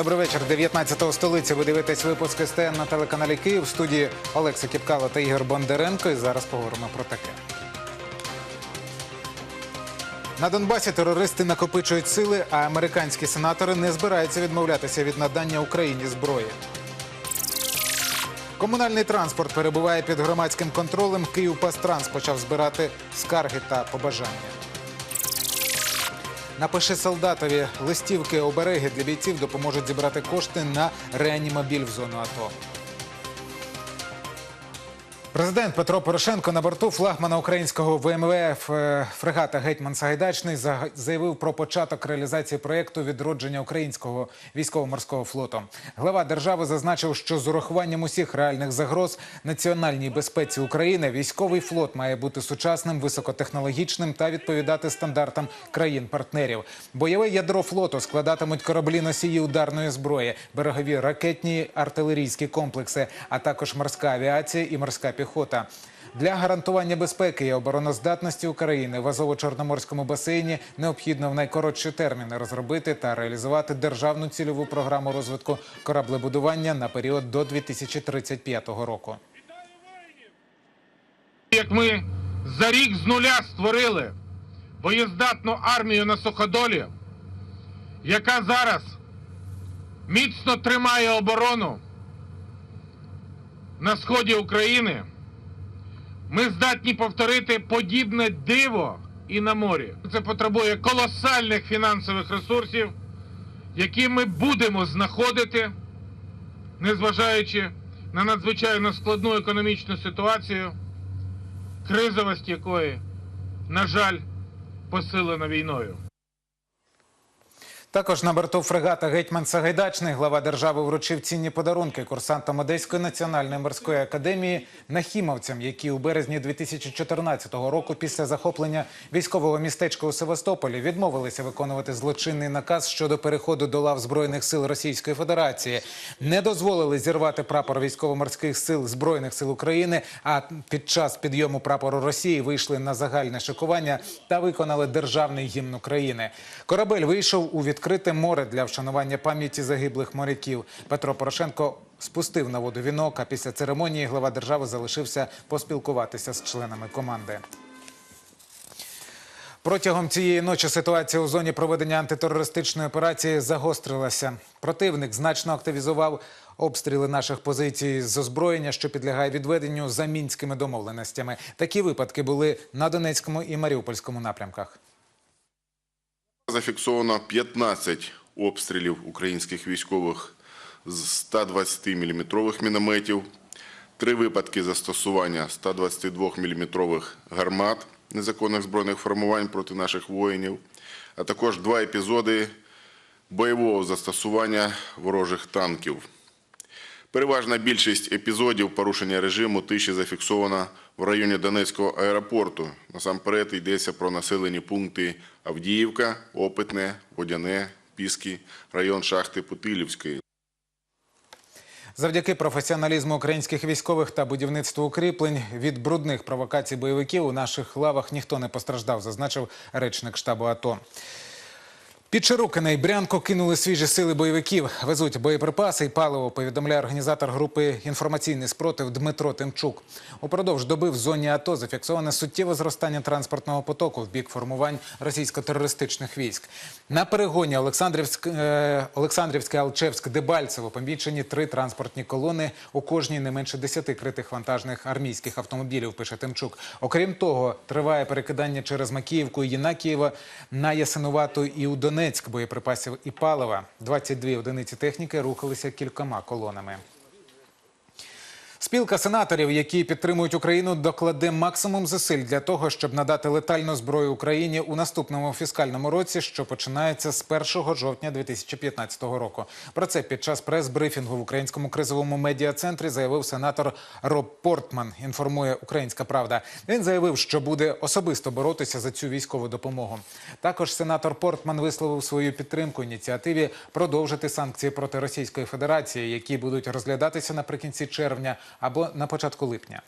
Добрий вечір. 19 столиці. Ви дивитесь випуск СТН на телеканалі Київ. В студії Олекса Кіпкало та Ігор Бондаренко. І зараз поговоримо про таке. На Донбасі терористи накопичують сили, а американські сенатори не збираються відмовлятися від надання Україні зброї. Комунальний транспорт перебуває під громадським контролем. Київпастранс почав збирати скарги та побажання. Напиши солдатові листівки обереги для бійців допоможуть зібрати кошти на реанімобіль в зону АТО. Президент Петро Порошенко на борту флагмана українського ВМВФ е, фрегата Гетьман Сагайдачний заявив про початок реалізації проєкту відродження українського військово-морського флоту. Глава держави зазначив, що з урахуванням усіх реальних загроз національній безпеці України військовий флот має бути сучасним, високотехнологічним та відповідати стандартам країн-партнерів. Бойове ядро флоту складатимуть кораблі носії ударної зброї, берегові ракетні артилерійські комплекси, а також морська авіація і морська піхота. Для гарантування безпеки і обороноздатності України в Азово-Чорноморському басейні необхідно в найкоротші терміни розробити та реалізувати державну цільову програму розвитку кораблебудування на період до 2035 року. Як ми за рік з нуля створили боєздатну армію на суходолі, яка зараз міцно тримає оборону на сході України, ми здатні повторити подібне диво і на морі. Це потребує колосальних фінансових ресурсів, які ми будемо знаходити, незважаючи на надзвичайно складну економічну ситуацію кризовість якої, на жаль, посилена війною. Також на борту фрегата Гетьман Сагайдачний глава держави вручив цінні подарунки курсантам Одеської національної морської академії нахімовцям, які у березні 2014 року після захоплення військового містечка у Севастополі відмовилися виконувати злочинний наказ щодо переходу до лав збройних сил Російської Федерації, не дозволили зірвати прапор військово-морських сил збройних сил України. А під час підйому прапору Росії вийшли на загальне шикування та виконали державний гімн України. Корабель вийшов у відкрите море для вшанування пам'яті загиблих моряків. Петро Порошенко спустив на воду вінок. А після церемонії глава держави залишився поспілкуватися з членами команди. Протягом цієї ночі ситуація у зоні проведення антитерористичної операції загострилася. Противник значно активізував обстріли наших позицій з озброєння, що підлягає відведенню за мінськими домовленостями. Такі випадки були на Донецькому і Маріупольському напрямках. Зафіксовано 15 обстрілів українських військових з 120-мм мінометів, три випадки застосування 122-мм гармат незаконних збройних формувань проти наших воїнів, а також два епізоди бойового застосування ворожих танків. Переважна більшість епізодів порушення режиму тиші зафіксована в районі Донецького аеропорту. Насамперед йдеться про населені пункти Авдіївка, Опитне, Водяне, Піски, район шахти Путилівської. Завдяки професіоналізму українських військових та будівництву укріплень від брудних провокацій бойовиків у наших лавах ніхто не постраждав, зазначив речник штабу АТО. Під Широкине і Брянко кинули свіжі сили бойовиків. Везуть боєприпаси і паливо, повідомляє організатор групи інформаційний спротив Дмитро Тимчук. Упродовж доби в зоні АТО зафіксоване суттєве зростання транспортного потоку в бік формувань російсько-терористичних військ. На перегоні Олександрівськ, е, Олександрівське, Алчевськ, Дебальцево помічені три транспортні колони. У кожній не менше десяти критих вантажних армійських автомобілів, пише Тимчук. Окрім того, триває перекидання через Макіївку і Єнакієва на Ясинувату і у Донецьк боєприпасів і палива. 22 одиниці техніки рухалися кількома колонами. Спілка сенаторів, які підтримують Україну, докладе максимум зусиль для того, щоб надати летальну зброю Україні у наступному фіскальному році, що починається з 1 жовтня 2015 року. Про це під час прес-брифінгу в українському кризовому медіа-центрі заявив сенатор Роб Портман. Інформує Українська Правда. Він заявив, що буде особисто боротися за цю військову допомогу. Також сенатор Портман висловив свою підтримку ініціативі продовжити санкції проти Російської Федерації, які будуть розглядатися наприкінці червня або на початку липня.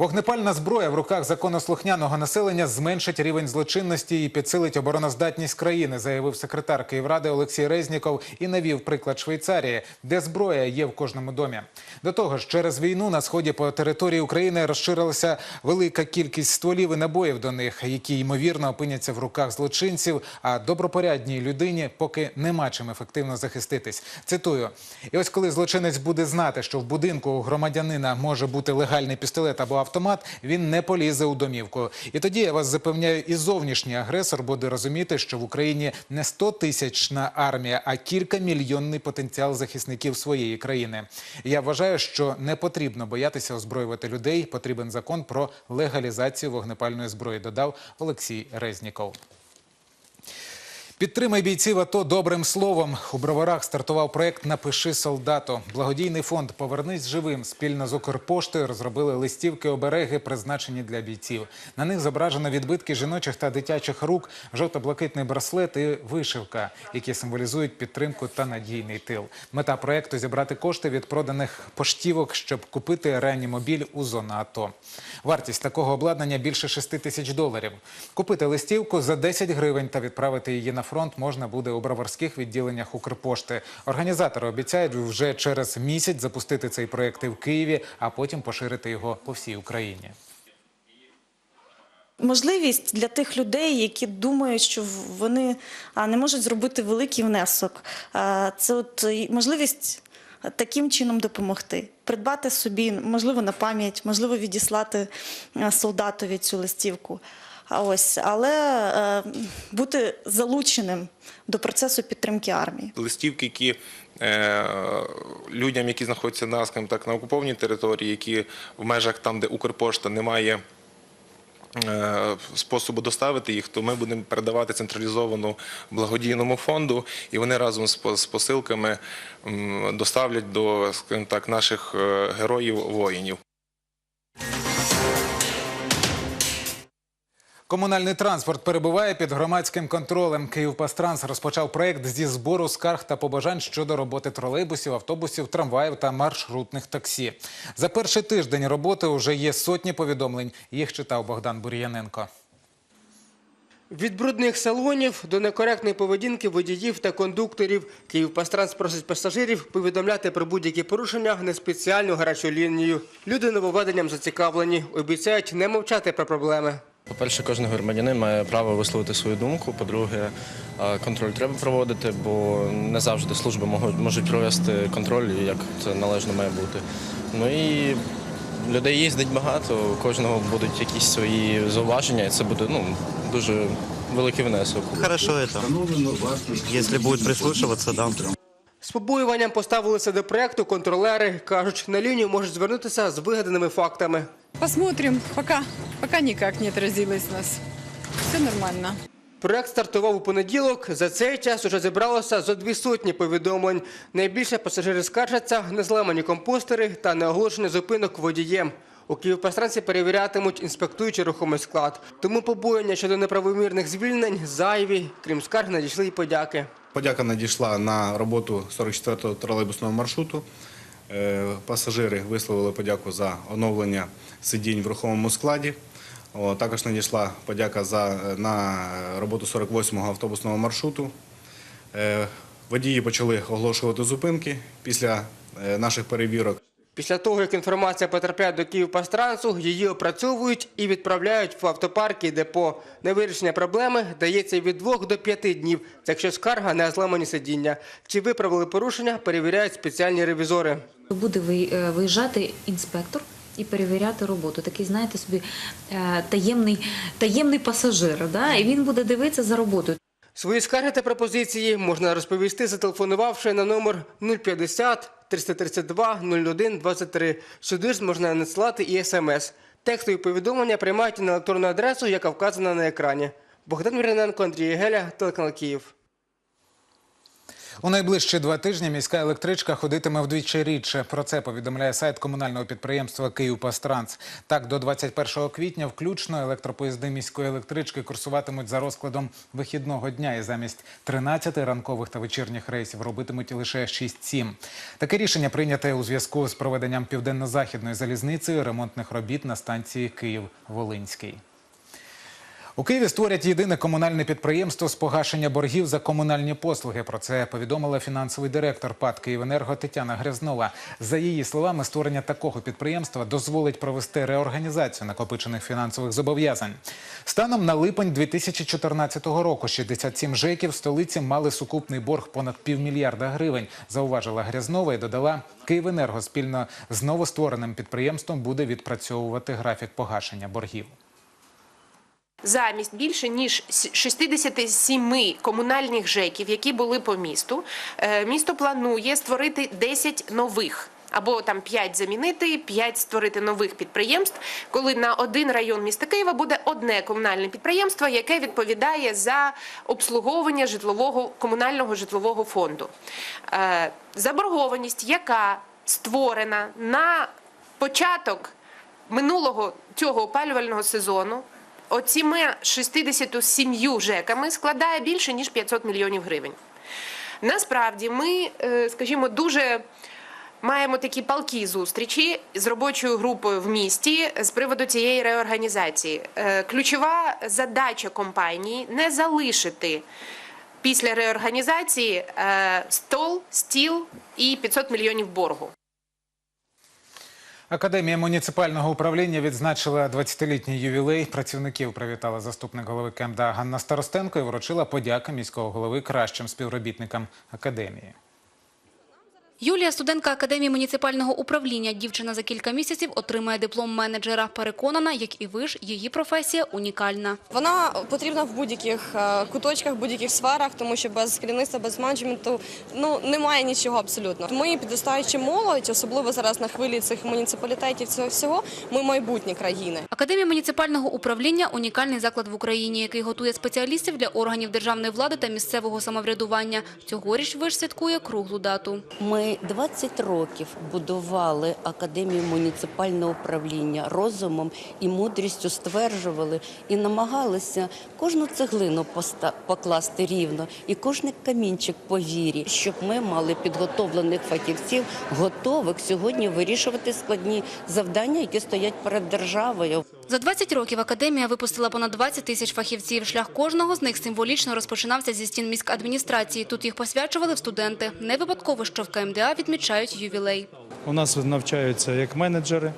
Вогнепальна зброя в руках законослухняного населення зменшить рівень злочинності і підсилить обороноздатність країни, заявив секретар Київради Олексій Резніков і навів приклад Швейцарії, де зброя є в кожному домі. До того ж, через війну на сході по території України розширилася велика кількість стволів і набоїв до них, які ймовірно опиняться в руках злочинців. А добропорядній людині поки нема чим ефективно захиститись. Цитую: і ось коли злочинець буде знати, що в будинку у громадянина може бути легальний пістолет або автомат, він не полізе у домівку. І тоді я вас запевняю, і зовнішній агресор буде розуміти, що в Україні не 100 тисячна армія, а кількамільйонний потенціал захисників своєї країни. Я вважаю, що не потрібно боятися озброювати людей. Потрібен закон про легалізацію вогнепальної зброї. Додав Олексій Резніков. Підтримай бійців АТО добрим словом. У броварах стартував проект Напиши солдату. Благодійний фонд Повернись живим спільно з Укрпоштою розробили листівки обереги, призначені для бійців. На них зображено відбитки жіночих та дитячих рук, жовто-блакитний браслет і вишивка, які символізують підтримку та надійний тил. Мета проекту зібрати кошти від проданих поштівок, щоб купити реанімобіль у зону АТО. Вартість такого обладнання більше 6 тисяч доларів. Купити листівку за 10 гривень та відправити її на фронт можна буде у броварських відділеннях Укрпошти. Організатори обіцяють вже через місяць запустити цей проект і в Києві, а потім поширити його по всій Україні. Можливість для тих людей, які думають, що вони не можуть зробити великий внесок. Це от можливість таким чином допомогти, придбати собі, можливо, на пам'ять, можливо, відіслати солдатові цю листівку. Ось, але е, бути залученим до процесу підтримки армії. листівки, які е, людям, які знаходяться на, скажімо так, на окупованій території, які в межах там, де Укрпошта немає е, способу доставити їх, то ми будемо передавати централізовану благодійному фонду, і вони разом з, з посилками доставлять до, скажімо так, наших е, героїв-воїнів. Комунальний транспорт перебуває під громадським контролем. Київпастранс розпочав проект зі збору скарг та побажань щодо роботи тролейбусів, автобусів, трамваїв та маршрутних таксі. За перший тиждень роботи вже є сотні повідомлень. Їх читав Богдан Бур'яненко. Від брудних салонів до некоректної поведінки водіїв та кондукторів Київпастранс просить пасажирів повідомляти про будь-які порушення на спеціальну гарячу лінію. Люди нововведенням зацікавлені, обіцяють не мовчати про проблеми. По-перше, кожен громадянин має право висловити свою думку. По-друге, е, контроль треба проводити, бо не завжди служби можуть- можуть провести контроль, як це належно має бути. Ну і людей їздить багато, у кожного будуть якісь свої зауваження, і це буде ну, дуже великий внесок. Хорошо это. Если будет прислушиваться, да. З побоюванням поставилися до проекту контролери. Кажуть, на лінію можуть звернутися з вигаданими фактами. Посмотрим. Пока, пока никак не отразилось у нас. Все нормально. Проект стартував у понеділок. За цей час уже зібралося зо дві сотні повідомлень. Найбільше пасажири скаржаться на зламані компостери та неоголошення зупинок водієм. У Київпастранці перевірятимуть, інспектуючи рухомий склад. Тому побоєння щодо неправомірних звільнень зайві. Крім скарг, надійшли й подяки. Подяка надійшла на роботу 44-го тролейбусного маршруту. Е, Пасажири висловили подяку за оновлення сидінь в рухомому складі. Також надійшла подяка е, на роботу 48-го автобусного маршруту. Е, Водії почали оголошувати зупинки після наших перевірок. Після того, як інформація потрапляє до Київпастрансу, її опрацьовують і відправляють в автопарки депо. На вирішення проблеми дається від 2 до 5 днів, якщо скарга на зламані сидіння. Чи виправили порушення, перевіряють спеціальні ревізори. Буде е, виїжджати інспектор і перевіряти роботу. Такий, знаєте, собі е, таємний, таємний пасажир. Да? І він буде дивитися за роботою. Свої скарги та пропозиції можна розповісти, зателефонувавши на номер 050 332 01 23. Сюди ж можна надсилати і смс. Текстові повідомлення приймають на електронну адресу, яка вказана на екрані. Богдан Міряненко, Андрій Геля, телеканал Київ. У найближчі два тижні міська електричка ходитиме вдвічі рідше. Про це повідомляє сайт комунального підприємства «Київпастранс». Так, до 21 квітня включно електропоїзди міської електрички курсуватимуть за розкладом вихідного дня і замість 13 ранкових та вечірніх рейсів робитимуть лише 6-7. Таке рішення прийняте у зв'язку з проведенням південно-західної залізниці ремонтних робіт на станції Київ-Волинський. У Києві створять єдине комунальне підприємство з погашення боргів за комунальні послуги. Про це повідомила фінансовий директор ПАД «Київенерго» Тетяна Грязнова. За її словами, створення такого підприємства дозволить провести реорганізацію накопичених фінансових зобов'язань. Станом на липень 2014 року 67 ЖЕКів в столиці мали сукупний борг понад півмільярда гривень. Зауважила Грязнова і додала, «Київенерго» спільно з новоствореним підприємством буде відпрацьовувати графік погашення боргів. Замість більше ніж 67 комунальних ЖЕКів, які були по місту, е, місто планує створити 10 нових. Або там 5 замінити, 5 створити нових підприємств, коли на один район міста Києва буде одне комунальне підприємство, яке відповідає за обслуговування житлового комунального житлового фонду. Е, Заборгованість, яка створена на початок минулого цього опалювального сезону, оціми 67 ЖЕКами складає більше ніж 500 мільйонів гривень. Насправді ми, е, скажімо, дуже маємо такі палкі зустрічі з робочою групою в місті з приводу цієї реорганізації. Е, Ключова задача компанії не залишити після реорганізації е, стол, стіл і 500 мільйонів боргу. Академія муніципального управління відзначила 20-літній ювілей. Працівників привітала заступник голови КМДА Ганна Старостенко і вручила подяки міського голови кращим співробітникам академії. Юлія, студентка Академії муніципального управління. Дівчина за кілька місяців отримає диплом менеджера. Переконана, як і ви ж, її професія унікальна. Вона потрібна в будь-яких е, куточках, будь-яких сферах, тому що без керівництва, без менеджменту ну немає нічого абсолютно. Ми підростаючи молодь, особливо зараз на хвилі цих муніципалітетів, цього всього, ми майбутнє країни. Академія муніципального управління – унікальний заклад в Україні, який готує спеціалістів для органів державної влади та місцевого самоврядування. Цьогоріч виш святкує круглу дату. Ми 20 років будували академію муніципального управління розумом і мудрістю стверджували і намагалися кожну цеглину покласти рівно і кожний камінчик по вірі, щоб ми мали підготовлених фахівців, готових сьогодні вирішувати складні завдання, які стоять перед державою. За 20 років Академія випустила понад 20 тисяч фахівців. Шлях кожного з них символічно розпочинався зі стін міськадміністрації. Тут їх посвячували в студенти. Не випадково, що в КМДА відмічають ювілей. У нас навчаються як менеджери,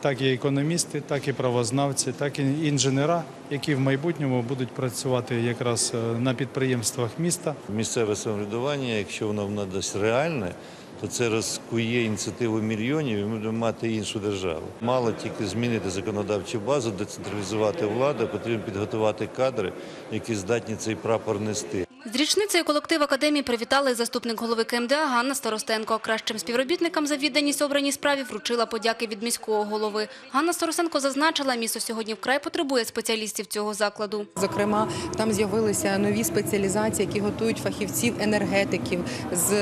так і економісти, так і правознавці, так і інженера, які в майбутньому будуть працювати якраз е, на підприємствах міста. Місцеве самоврядування, якщо воно в нас реальне, то це розкує ініціативу мільйонів і ми будемо мати іншу державу. Мало тільки змінити законодавчу базу, децентралізувати владу, потрібно підготувати кадри, які здатні цей прапор нести. З річницею колектив Академії привітали заступник голови КМДА Ганна Старостенко. Кращим співробітникам за відданість обраній справі вручила подяки від міського голови. Ганна Старостенко зазначила, місто сьогодні вкрай потребує спеціалістів цього закладу. Зокрема, там з'явилися нові спеціалізації, які готують фахівців енергетиків з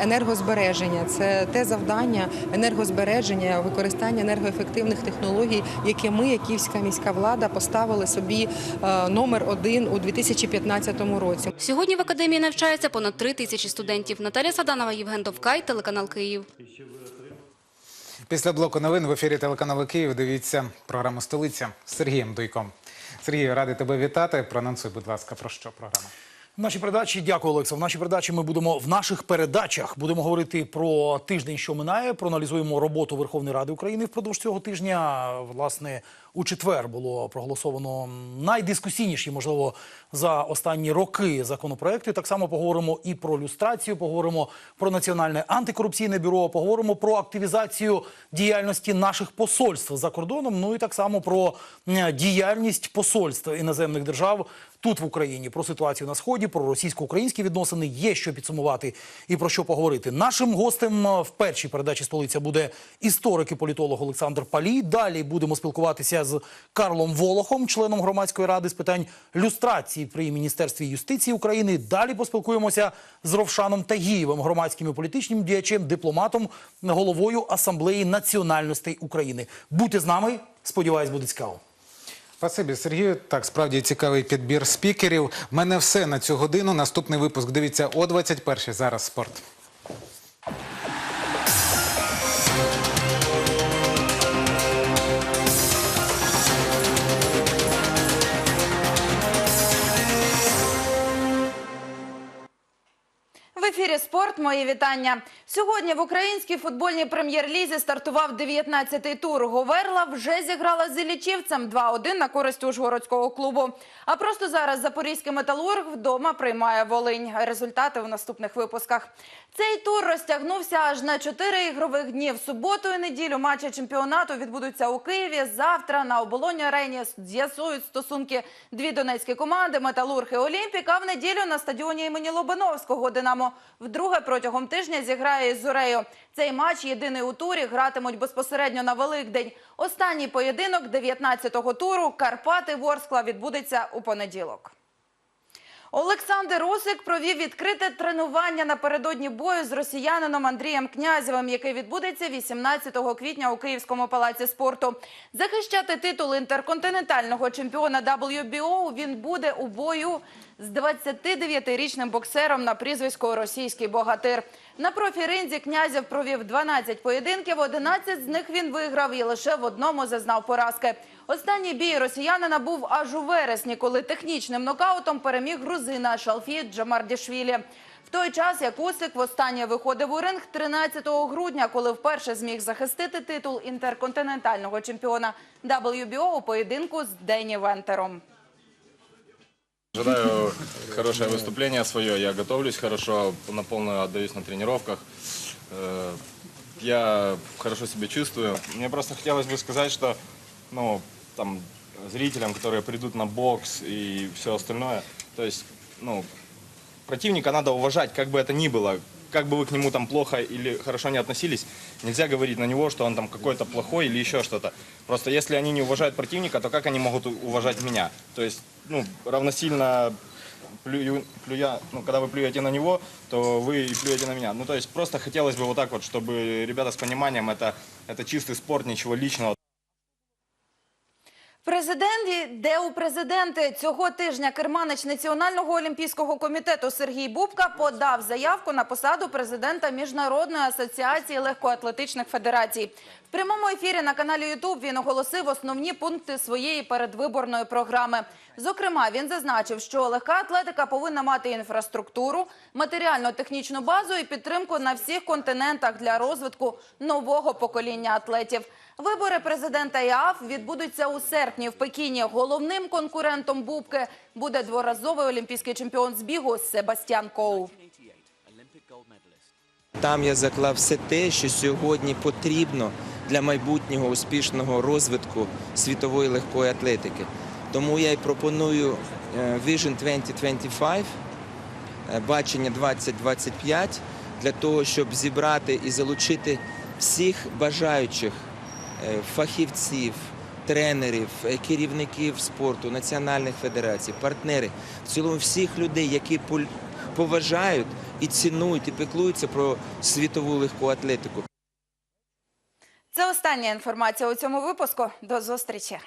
енергозбереження. Це те завдання енергозбереження, використання енергоефективних технологій, яке ми, як Київська міська влада, поставили собі е, номер один у 2015 році. Сьогодні в Академії навчаються понад три тисячі студентів. Наталя Саданова, Євген Товкай, телеканал Київ. Після блоку новин в ефірі телеканалу Київ дивіться програму «Столиця» з Сергієм Дуйком. Сергію, радий тебе вітати. Проанонсуй, будь ласка, про що програма. В нашій передачі, дякую, Олекса. В нашій передачі ми будемо в наших передачах будемо говорити про тиждень, що минає. Проаналізуємо роботу Верховної Ради України впродовж цього тижня. Власне, у четвер було проголосовано найдискусійніші, можливо, за останні роки законопроекти. Так само поговоримо і про люстрацію, поговоримо про національне антикорупційне бюро, поговоримо про активізацію діяльності наших посольств за кордоном. Ну і так само про діяльність посольств іноземних держав тут в Україні, про ситуацію на сході, про російсько-українські відносини. Є що підсумувати і про що поговорити. Нашим гостем е, в першій передачі столиця буде історик і політолог Олександр Палій. Далі будемо спілкуватися з Карлом Волохом, членом громадської ради з питань люстрації при міністерстві юстиції України. Далі поспілкуємося з Ровшаном Тагієвим, громадським і політичним діячем, дипломатом, головою асамблеї національностей України. Будьте з нами. Сподіваюсь, буде цікаво. Спасибі, Сергію. Так, справді цікавий підбір спікерів. В мене все на цю годину. Наступний випуск дивіться о 21 Зараз спорт. Ефірі спорт. Мої вітання. Сьогодні в українській футбольній прем'єр-лізі стартував 19-й тур. Говерла вже зіграла з Іллічівцем 2-1 на користь Ужгородського клубу. А просто зараз запорізький металург вдома приймає Волинь. Результати в наступних випусках. Цей тур розтягнувся аж на 4 ігрових дні. В суботу і неділю матчі чемпіонату відбудуться у Києві. Завтра на оболоні арені з'ясують стосунки дві донецькі команди Металург і Олімпік. А в неділю на стадіоні імені Лобановського Динамо вдруге протягом тижня зіграє із Зорею. Цей матч єдиний у турі гратимуть безпосередньо на Великдень. Останній поєдинок 19-го туру Карпати Ворскла відбудеться у понеділок. Олександр Усик провів відкрите тренування напередодні бою з росіянином Андрієм Князєвим, який відбудеться 18 квітня у Київському палаці спорту. Захищати титул інтерконтинентального чемпіона WBO він буде у бою з 29-річним боксером на прізвисько Російський богатир. На профіринзі Князєв провів 12 поєдинків, 11 з них він виграв і лише в одному зазнав поразки. Останній бій росіянина був аж у вересні, коли технічним нокаутом переміг грузина Шалфі Джамардішвілі. В той час, як Усик востаннє виходив у ринг 13 грудня, коли вперше зміг захистити титул інтерконтинентального чемпіона WBO у поєдинку з Дені Вентером. Ожидаю хорошее выступление свое. Я готовлюсь хорошо, на полную отдаюсь на тренировках. Э, Я хорошо себя чувствую. Мне просто хотелось бы сказать, что ну, там, зрителям, которые придут на бокс и все остальное, то есть, ну, противника надо уважать, как бы это ни было. Как бы вы к нему там плохо или хорошо не относились, нельзя говорить на него, что он там какой-то плохой или еще что-то. Просто если они не уважают противника, то как они могут уважать меня? То есть, ну, равносильно плюю, плюя, ну, когда вы плюете на него, то вы и плюете на меня. Ну, то есть, просто хотелось бы вот так вот, чтобы ребята с пониманием, это, это чистый спорт, ничего личного. Президент, де у президенти цього тижня керманич Національного олімпійського комітету Сергій Бубка подав заявку на посаду президента Міжнародної асоціації легкоатлетичних федерацій. Прямому ефірі на каналі YouTube він оголосив основні пункти своєї передвиборної програми. Зокрема, він зазначив, що легка атлетика повинна мати інфраструктуру, матеріально-технічну базу і підтримку на всіх континентах для розвитку нового покоління атлетів. Вибори президента ІАФ відбудуться у серпні в Пекіні. Головним конкурентом Бубки буде дворазовий олімпійський чемпіон з бігу Себастьян Коу. Там я заклав все те, що сьогодні потрібно для майбутнього успішного розвитку світової легкої атлетики. Тому я і пропоную е, Vision 2025, е, бачення 2025, для того, щоб зібрати і залучити всіх бажаючих е, фахівців, тренерів, керівників спорту, національних федерацій, партнерів, в цілому всіх людей, які поважають і цінують, і піклуються про світову легку атлетику. Це остання інформація у цьому випуску. До зустрічі.